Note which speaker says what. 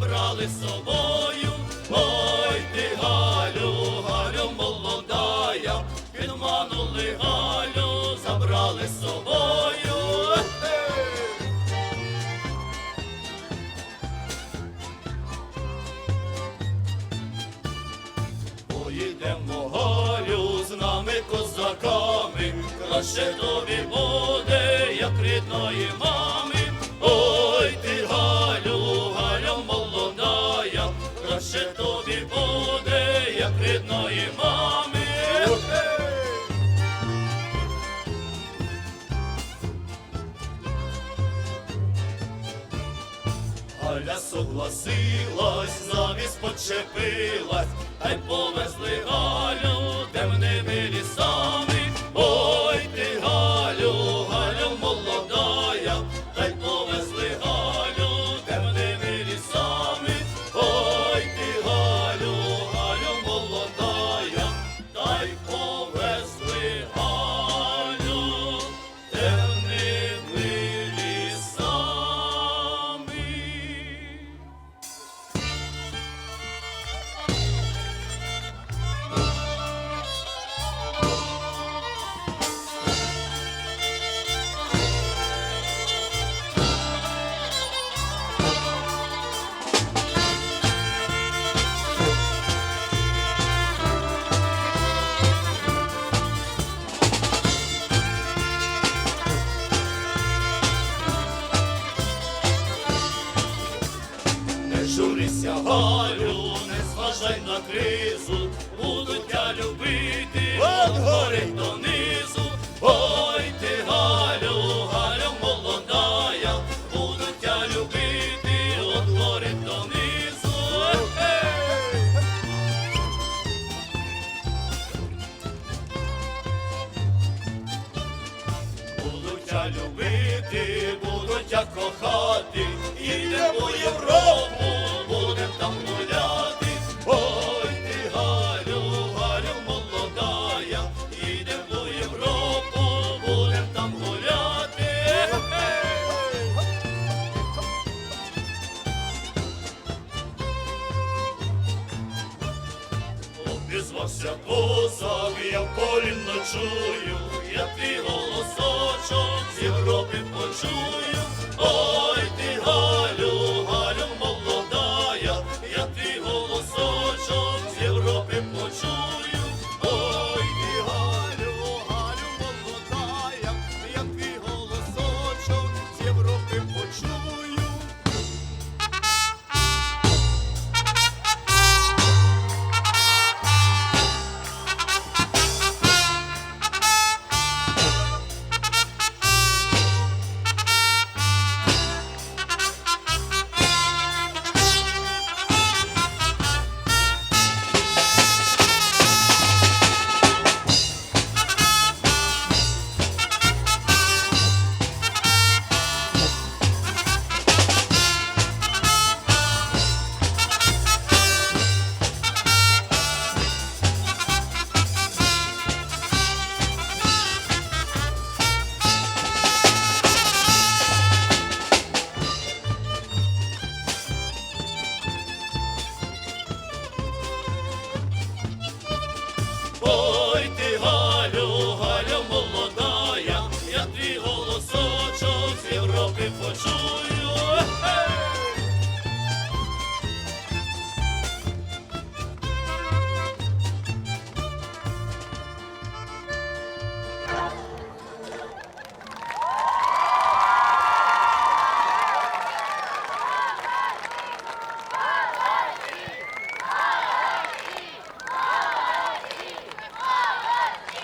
Speaker 1: забрали з собою. Ой, ти Галю, Галю молодая, підманули Галю, забрали з собою. Поїдемо Галю з нами козаками, краще тобі буде, як рідної мами. Галя согласилась, завіс почепилась, та й повезли журися, Галю, не зважай на кризу, будуть я любити от гори донизу. Ой, ти Галю, Галю молодая, будуть я любити от гори донизу. Будуть я любити, будуть я кохати, їдемо в Європу, пася собі, я в полі ночую, я ти голосочок з Європи почую, ой ти Галю, Галю молодая, я ти голосочок з Європи почую.